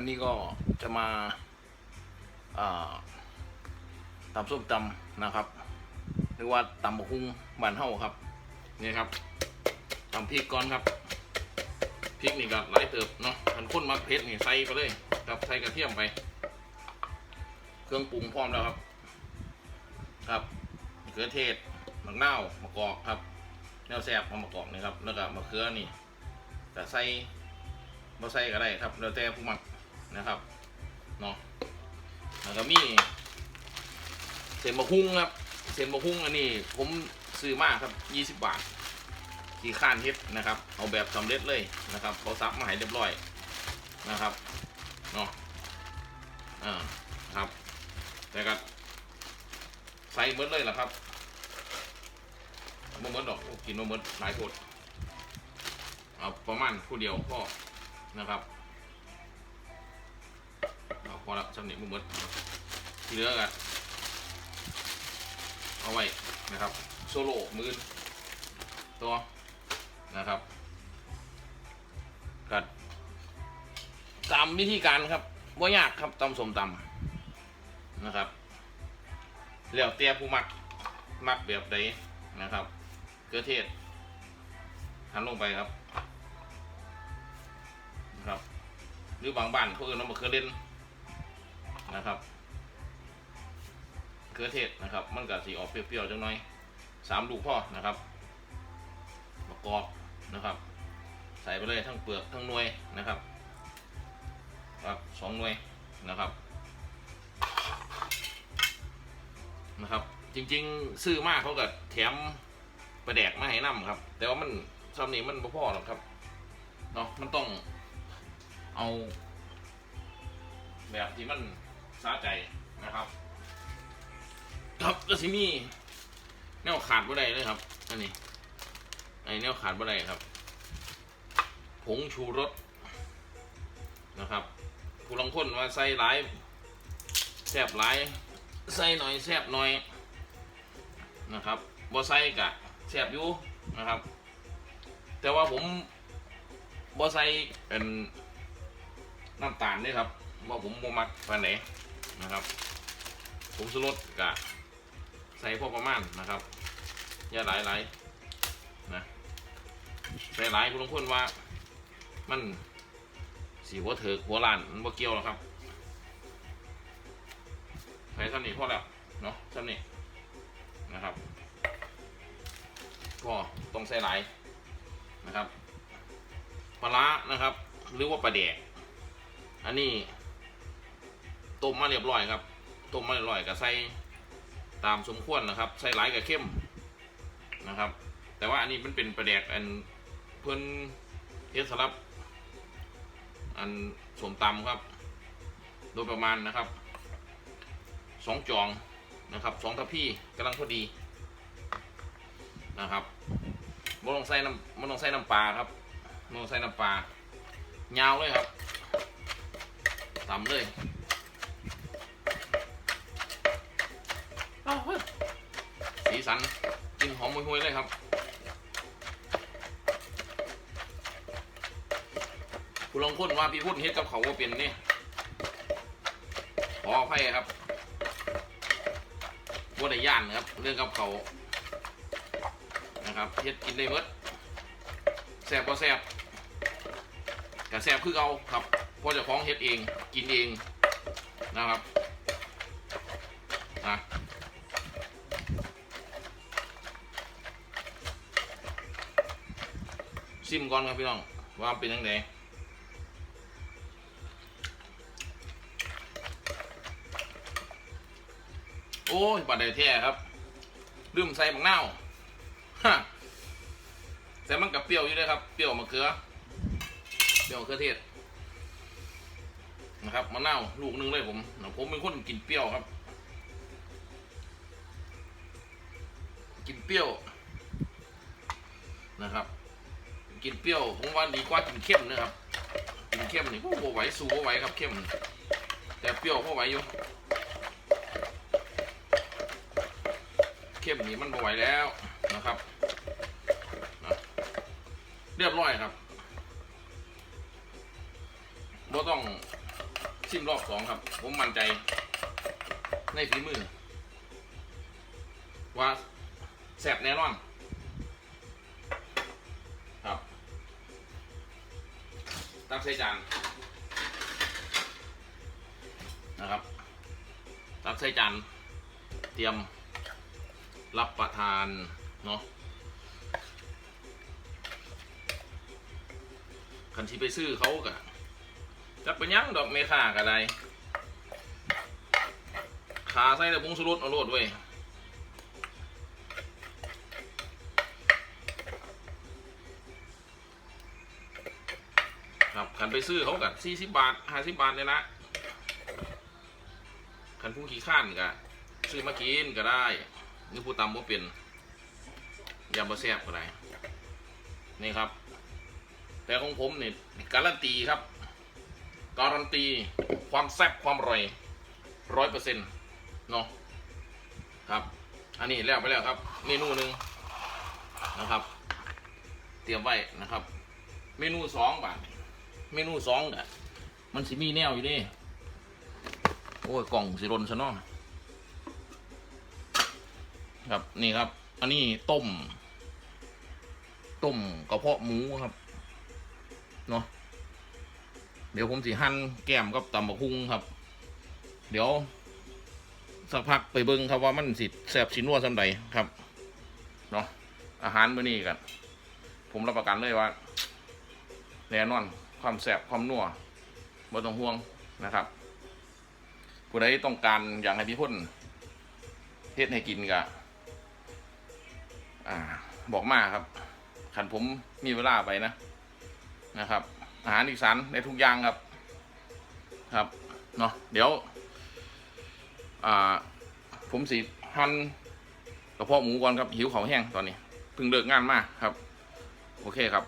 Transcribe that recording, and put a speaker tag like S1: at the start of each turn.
S1: วันนี้ก็จะมาตำส้มตำนะครับ หรือว่าตำบกหุ่งบานเฮาครับนี่ครับตำพริกก่อนครับพริกนี่ก็หลายเติบเนาะมันข้นมักเผ็ดนี่ใส่ไปเลยครับใส่กระเทียมไป เครื่องปรุงพร้อมแล้วครับ ครับมะเขือเทศมะนาวมะกอกครับแนวแซ่บมามะกอกนี่ครับแล้วก็มะเขือนี่แต่ใส่บ่ใส่ก็ได้ครับ แล้วแต่ผู้มัก นะครับเนาะแล้วก็มีเส้นบะฮุ่งครับเส้นบะฮุ่งอันนี้ผมซื้อมาครับ 20 บาทที่ข้านเฮ็ดนะครับ เอาแบบสำเร็จเลยนะครับเขาซับมาให้เรียบร้อยนะครับเนาะอ่าครับแต่ก็ใส่เบิดเลยล่ะครับบ่เบิดดอกกินบ่เบิดหลายโพดเอาประมาณผู้เดียวพอนะครับ อาพอละสำเนี่ยงบ่เบิดที่เหลือก็เอาไว้นะครับโซโล่มือตัวนะครับกัดตามวิธีการครับว่ายากครับตำสมตำนะครับแล้วแต่ผู้มักมักแบบใดนะครับ เกลือเทศหันลงไปครับนะครับหรือบางบ้านเขาเอิ้นว่ามะเขือเล่น นะครับเกลือเทศนะครับ มันก็สีออกเปรี้ยวๆจังหน่อยสามลูกพ่อนะครับมะกอกนะครับ ใส่ไปเลยทั้งเปลือกทั้งหน่วยนะครับครับสองหน่วยนะครับนะครับ จริงๆ ซื้อมากเขาก็แถมประแดกมาให้นํครับ แต่ว่ามันซ้ำนี้มันบ่พอหรอกครับเนาะมันต้องเอาแบบที่มัน สะใจนะครับ ครับก็สิมีแนวขาดบ่ได้เลยครับ อันนี้ไอ้แนวขาดบ่ได้ครับ ผงชูรสนะครับผู้ลางคนว่าใส่หลายแซบหลายใส่หน่อยแซบหน่อยนะครับบ่ใส่กะแซบอยู่นะครับ แต่ว่าผมบ่ใส่เป็นน้ำตาลนี่ครับว่าผมบ่มักปานไหน นะครับผมสรสกะใส่พอประมาณนะครับอย่าหลายหลายนะใส่หลายคุณลงคนว่ามันสีหัวเถิกหัวลานมันบ่เกี่ยวหรอกครับใส่ซ้ำนี่พอแล้วเนาะซ้ำนี่นะครับก็ต้องใส่หลายนะครับปลาร้านะครับ หรือว่าปลาแดกอันนี้ ต้มมาเรียบร้อยครับต้มมาเรียบร้อยก็ใส่ตามสมควรนะครับ ใส่หลายกับเข้มนะครับ แต่ว่าอันนี้มันเป็นปลาแดกอันเพิ่นเฮ็ดสำรับ อันสมตำครับ โดยประมาณนะครับสองจองนะครับสองทัพพี่กำลังพอดีนะครับไม่ต้องใส่น้ำไม่ต้องใส่น้ำปลาครับไม่ต้องใส่น้ำปลายาวเลยครับตำเลย สันกลินหอมห่วยๆเลยครับคุณลองพูดว่าพี่พูดเฮ็ดกับเขาว่าเป็นนี่ขออภัยครับว่าได้ย่านนะครับ เรื่องกับเขานะครับเฮ็ดกินได้หมดแซ่บก็แซ่บแต่แซ่บคือเอาครับเพราะเจ้องเฮ็ดเองกินเองนะครับนะ ซิมก่อนครับพี่น้อง ว่าเป็นยังไงโอ้ยบัดได้แท้ครับลืมใส่บักนาฮะแต่มันกับเปรี้ยวอยู่เลยครับ เปรี้ยวมะเขือ เปรี้ยวมะเขือเทศ นะครับมะนาวลูกนึงเลยผมผมเป็นคนกินเปรี้ยวครับ กินเปรี้ยวนะครับ กินเปรี้ยวผมว่าดีกว่ากินเข้มนะครับกินเข้มนี่ก็บ่ไหวสู้บ่ไหวครับเข้มแต่เปรี้ยวก็ไหวอยู่เข้มนี่มันบ่ไหวแล้วนะครับเรียบร้อยครับบ่ต้องชิมรอบสองครับ ผมมั่นใจในฝีมือว่าแซ่บแน่นอน ใส่จานนะครับตักใส่จานเตรียมรับประทานเนาะคันที่ไปซื้อเขากะจะเป็นหยังดอกเมค่าก็ไดขาใส่แต่ผงสุรสเอาโลดเว้ย ขันไปซื้อเขากับสี่สิบบาทห้าสิบบาทเลยนะขันผู้ขี้ข้านก็ซื้อมากินก็ได้หรือผู้ตำบ่เป็นยำบะแซบก็ได้นี่ครับ แต่ของผมเนี่ยการันตีครับ การันตีความแซ่บความอร่อยร้อยเปอร์เซ็นต์เนาะครับ อันนี้แล้วไปแล้วครับเมนูหนึ่งนะครับ เตรียมไว้นะครับ เมนูสองบาท เมนูสองอะมันสิมีแนวอยู่ดิโอ้ยกล่องสิรนซะเนาะครับนี่ครับ อันนี้ต้ม ต้มกระเพาะหมูครับเนาะเดี๋ยวผมสิหั่นแก้มกับตำบักหุ่งครับ เดี๋ยวสักพักไปเบิ่งครับว่ามันสิแสบสินัวสำใดครับเนาะอาหารมื้อนี้กัน ผมรับประกันเลยว่าแน่นอน ความแสบความนัวบ่ต้องห่วงนะครับ ผู้ใดต้องการอย่างให้พี่พ่นเฮ็ดให้กินกะบอกมาครับ ขันผมมีเวลาไปนะนะครับ อาหารอีสานในทุกอย่างครับ ครับเนาะเดี๋ยว อ่า ผมสิหั่นกระเพาะหมูก่อนครับหิวเขาแห้งตอนนี้เพิ่งเลิกงานมาครับ โอเคครับ